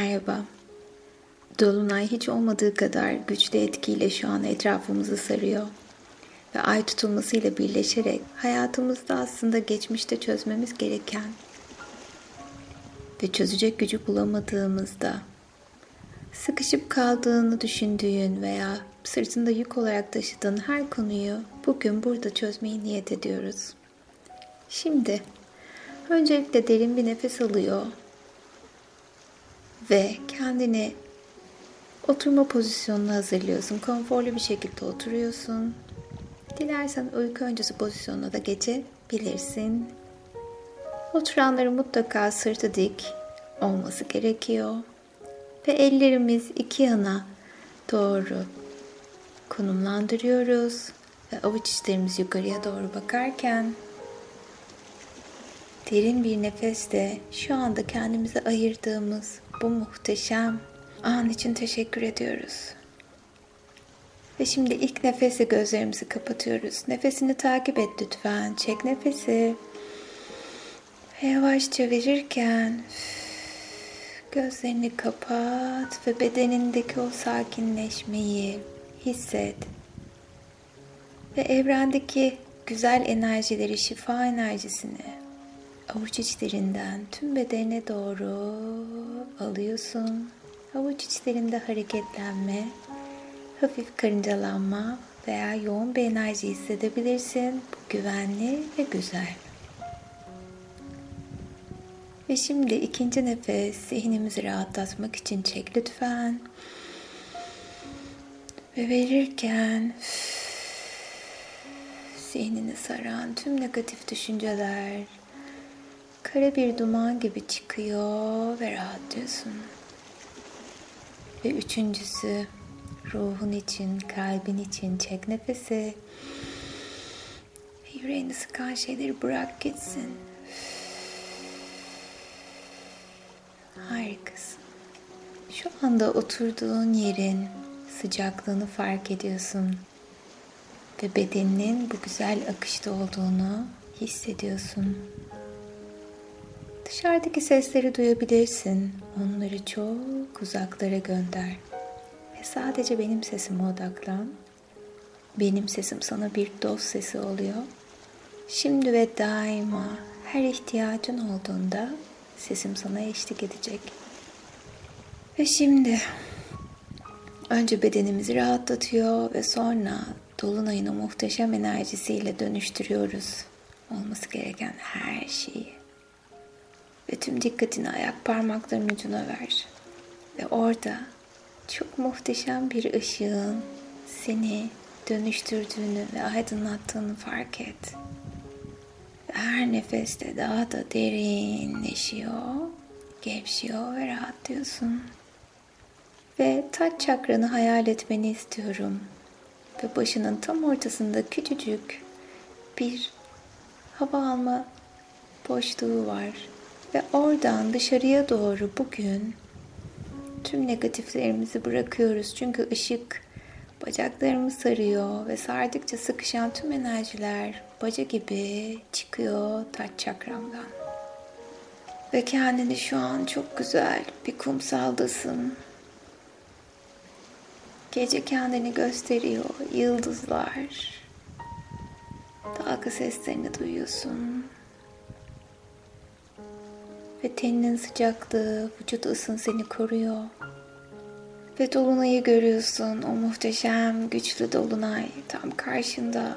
Merhaba. Dolunay hiç olmadığı kadar güçlü etkiyle şu an etrafımızı sarıyor. Ve ay tutulmasıyla birleşerek hayatımızda aslında geçmişte çözmemiz gereken ve çözecek gücü bulamadığımızda sıkışıp kaldığını düşündüğün veya sırtında yük olarak taşıdığın her konuyu bugün burada çözmeyi niyet ediyoruz. Şimdi öncelikle derin bir nefes alıyor ve kendini oturma pozisyonuna hazırlıyorsun. Konforlu bir şekilde oturuyorsun. Dilersen uyku öncesi pozisyonuna da geçebilirsin. Oturanların mutlaka sırtı dik olması gerekiyor. Ve ellerimiz iki yana doğru konumlandırıyoruz. Ve avuç içlerimiz yukarıya doğru bakarken derin bir nefesle şu anda kendimize ayırdığımız bu muhteşem an için teşekkür ediyoruz. Ve şimdi ilk nefese gözlerimizi kapatıyoruz. Nefesini takip et lütfen. Çek nefesi. Ve yavaşça verirken gözlerini kapat ve bedenindeki o sakinleşmeyi hisset. Ve evrendeki güzel enerjileri, şifa enerjisini avuç içlerinden tüm bedene doğru alıyorsun. Avuç içlerinde hareketlenme, hafif karıncalanma veya yoğun bir enerji hissedebilirsin. Bu güvenli ve güzel. Ve şimdi ikinci nefes zihnimizi rahatlatmak için çek lütfen. Ve verirken zihnini saran tüm negatif düşünceler kara bir duman gibi çıkıyor ve rahatlıyorsun. Ve üçüncüsü ruhun için, kalbin için çek nefesi. Yüreğini sıkan şeyleri bırak gitsin. Harikasın. Şu anda oturduğun yerin sıcaklığını fark ediyorsun. Ve bedeninin bu güzel akışta olduğunu hissediyorsun. Dışarıdaki sesleri duyabilirsin. Onları çok uzaklara gönder. Ve sadece benim sesime odaklan. Benim sesim sana bir dost sesi oluyor. Şimdi ve daima her ihtiyacın olduğunda sesim sana eşlik edecek. Ve şimdi önce bedenimizi rahatlatıyor ve sonra dolunayın o muhteşem enerjisiyle dönüştürüyoruz olması gereken her şeyi. Ve tüm dikkatini ayak parmaklarının ucuna ver. Ve orada çok muhteşem bir ışığın seni dönüştürdüğünü ve aydınlattığını fark et. Her nefeste daha da derinleşiyor, gevşiyor ve rahatlıyorsun. Ve taç çakranı hayal etmeni istiyorum. Ve başının tam ortasında küçücük bir hava alma boşluğu var. Ve oradan dışarıya doğru bugün tüm negatiflerimizi bırakıyoruz. Çünkü ışık bacaklarımı sarıyor ve sardıkça sıkışan tüm enerjiler baca gibi çıkıyor taç çakramdan. Ve kendini şu an çok güzel bir kumsaldasın. Gece kendini gösteriyor, yıldızlar. Dalga seslerini duyuyorsun ve teninin sıcaklığı, vücut ısın seni koruyor. Ve dolunayı görüyorsun, o muhteşem, güçlü dolunay tam karşında.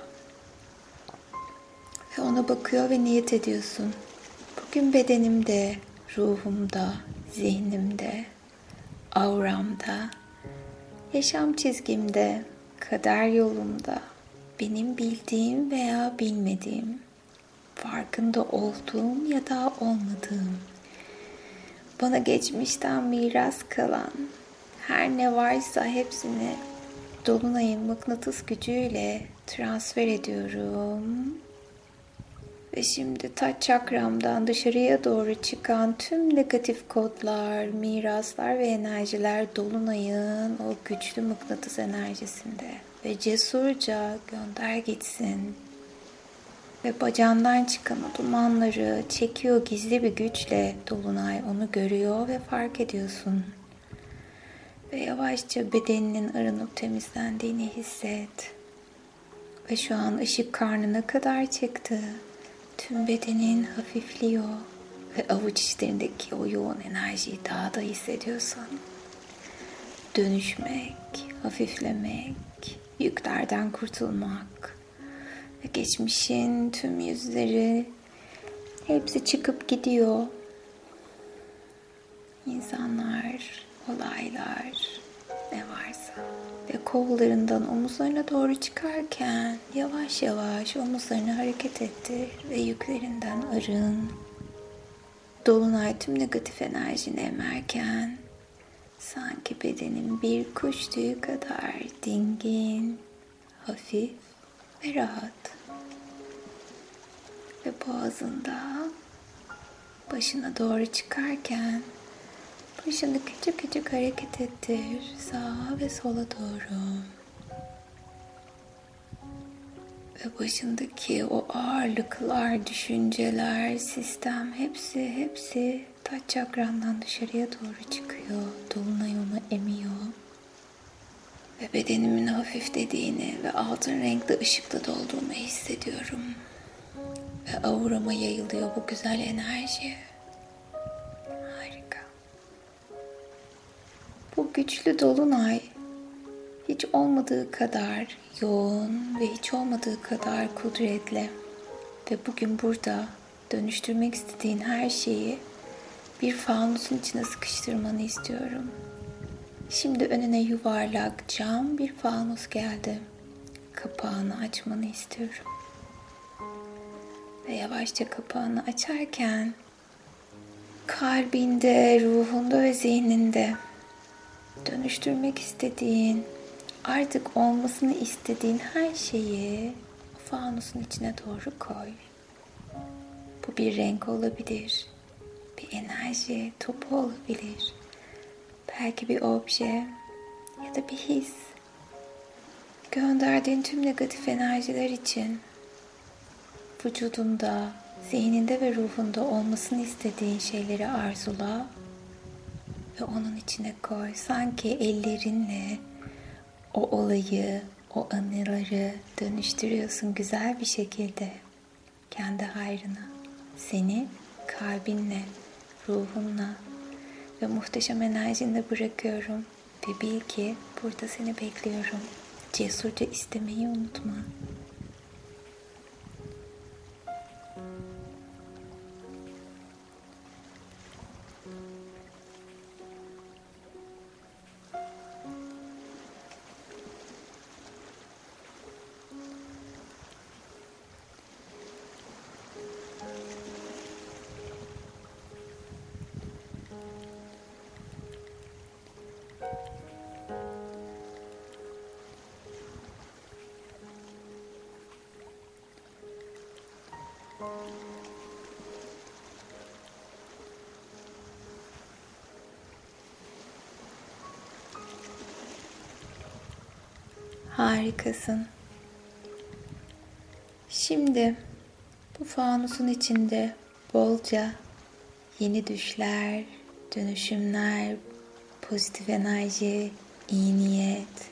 Ve ona bakıyor ve niyet ediyorsun. Bugün bedenimde, ruhumda, zihnimde, auramda, yaşam çizgimde, kader yolumda, benim bildiğim veya bilmediğim, farkında olduğum ya da olmadığım bana geçmişten miras kalan her ne varsa hepsini Dolunay'ın mıknatıs gücüyle transfer ediyorum. Ve şimdi taç çakramdan dışarıya doğru çıkan tüm negatif kodlar, miraslar ve enerjiler Dolunay'ın o güçlü mıknatıs enerjisinde ve cesurca gönder gitsin. Ve bacağından çıkan o dumanları çekiyor gizli bir güçle Dolunay onu görüyor ve fark ediyorsun. Ve yavaşça bedeninin arınıp temizlendiğini hisset. Ve şu an ışık karnına kadar çıktı. Tüm bedenin hafifliyor. Ve avuç içlerindeki o yoğun enerjiyi daha da hissediyorsun. Dönüşmek, hafiflemek, yüklerden kurtulmak geçmişin tüm yüzleri hepsi çıkıp gidiyor. İnsanlar, olaylar, ne varsa. Ve kollarından omuzlarına doğru çıkarken yavaş yavaş omuzlarını hareket ettir ve yüklerinden arın. Dolunay tüm negatif enerjini emerken sanki bedenin bir kuş tüyü kadar dingin, hafif ve rahat. Ve boğazında başına doğru çıkarken başını küçük küçük hareket ettir sağa ve sola doğru. Ve başındaki o ağırlıklar, düşünceler, sistem hepsi hepsi taç çakrandan dışarıya doğru çıkıyor. Dolunay onu emiyor. Ve bedenimin hafiflediğini ve altın renkli ışıkla dolduğumu hissediyorum. Ve aurama yayılıyor bu güzel enerji. Harika. Bu güçlü dolunay hiç olmadığı kadar yoğun ve hiç olmadığı kadar kudretli. Ve bugün burada dönüştürmek istediğin her şeyi bir fanusun içine sıkıştırmanı istiyorum. Şimdi önüne yuvarlak cam bir fanus geldi. Kapağını açmanı istiyorum. Ve yavaşça kapağını açarken kalbinde, ruhunda ve zihninde dönüştürmek istediğin, artık olmasını istediğin her şeyi fanusun içine doğru koy. Bu bir renk olabilir, bir enerji topu olabilir, belki bir obje ya da bir his. Gönderdiğin tüm negatif enerjiler için vücudunda, zihninde ve ruhunda olmasını istediğin şeyleri arzula ve onun içine koy. Sanki ellerinle o olayı, o anıları dönüştürüyorsun güzel bir şekilde kendi hayrına. Seni kalbinle, ruhunla ve muhteşem enerjinle bırakıyorum ve bil ki burada seni bekliyorum. Cesurca istemeyi unutma. Harikasın. Şimdi bu fanusun içinde bolca yeni düşler, dönüşümler, pozitif enerji, iyi niyet,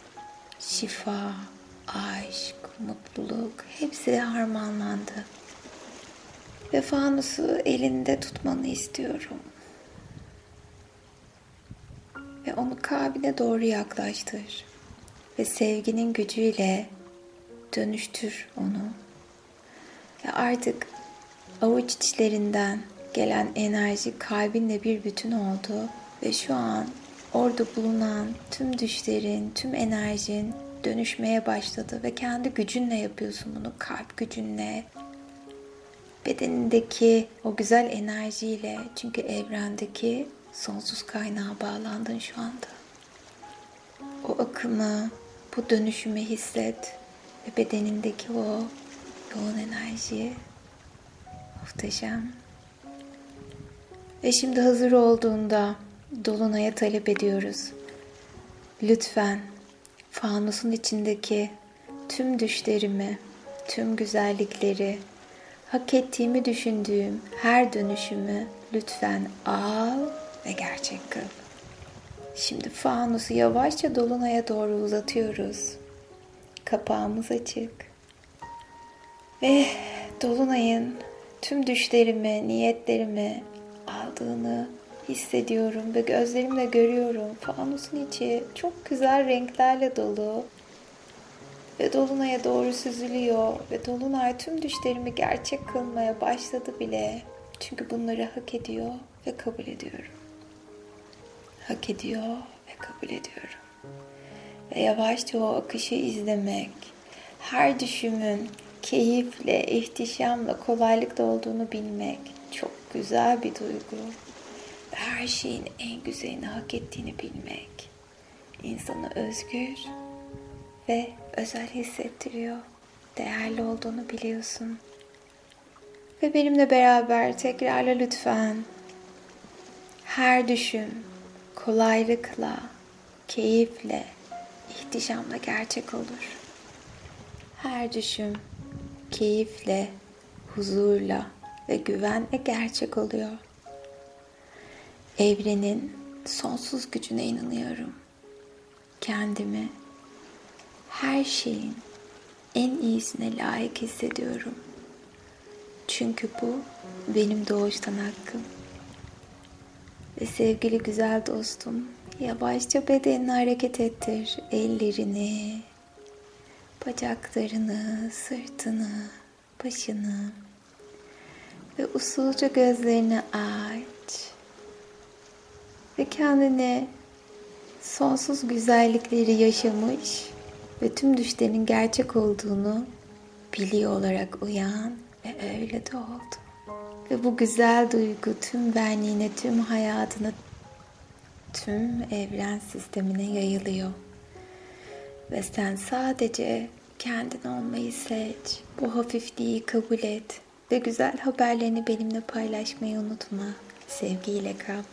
şifa, aşk, mutluluk hepsi harmanlandı. Ve fanusu elinde tutmanı istiyorum. Ve onu kalbine doğru yaklaştır. Ve sevginin gücüyle dönüştür onu. Ve artık avuç içlerinden gelen enerji kalbinle bir bütün oldu. Ve şu an orada bulunan tüm düşlerin, tüm enerjin dönüşmeye başladı. Ve kendi gücünle yapıyorsun bunu. Kalp gücünle, bedenindeki o güzel enerjiyle çünkü evrendeki sonsuz kaynağa bağlandın şu anda. O akımı, bu dönüşümü hisset ve bedenindeki o yoğun enerjiyi muhteşem. Ve şimdi hazır olduğunda Dolunay'a talep ediyoruz. Lütfen fanusun içindeki tüm düşlerimi, tüm güzellikleri, hak ettiğimi düşündüğüm her dönüşümü lütfen al ve gerçek kıl. Şimdi fanusu yavaşça dolunaya doğru uzatıyoruz. Kapağımız açık. Ve dolunayın tüm düşlerimi, niyetlerimi aldığını hissediyorum ve gözlerimle görüyorum. Fanusun içi çok güzel renklerle dolu. Ve dolunaya doğru süzülüyor ve dolunay tüm düşlerimi gerçek kılmaya başladı bile. Çünkü bunları hak ediyor ve kabul ediyorum. Hak ediyor ve kabul ediyorum. Ve yavaşça o akışı izlemek, her düşümün keyifle, ihtişamla, kolaylıkla olduğunu bilmek çok güzel bir duygu. Ve her şeyin en güzelini hak ettiğini bilmek insanı özgür ve özel hissettiriyor. Değerli olduğunu biliyorsun. Ve benimle beraber tekrarla lütfen. Her düşüm kolaylıkla, keyifle, ihtişamla gerçek olur. Her düşüm keyifle, huzurla ve güvenle gerçek oluyor. Evrenin sonsuz gücüne inanıyorum. Kendimi her şeyin en iyisine layık hissediyorum. Çünkü bu benim doğuştan hakkım. Ve sevgili güzel dostum, yavaşça bedenini hareket ettir. Ellerini, bacaklarını, sırtını, başını ve usulca gözlerini aç. Ve kendini sonsuz güzellikleri yaşamış ve tüm düşlerinin gerçek olduğunu biliyor olarak uyan ve öyle de oldu. Ve bu güzel duygu tüm benliğine, tüm hayatına, tüm evren sistemine yayılıyor. Ve sen sadece kendin olmayı seç. Bu hafifliği kabul et. Ve güzel haberlerini benimle paylaşmayı unutma. Sevgiyle kal.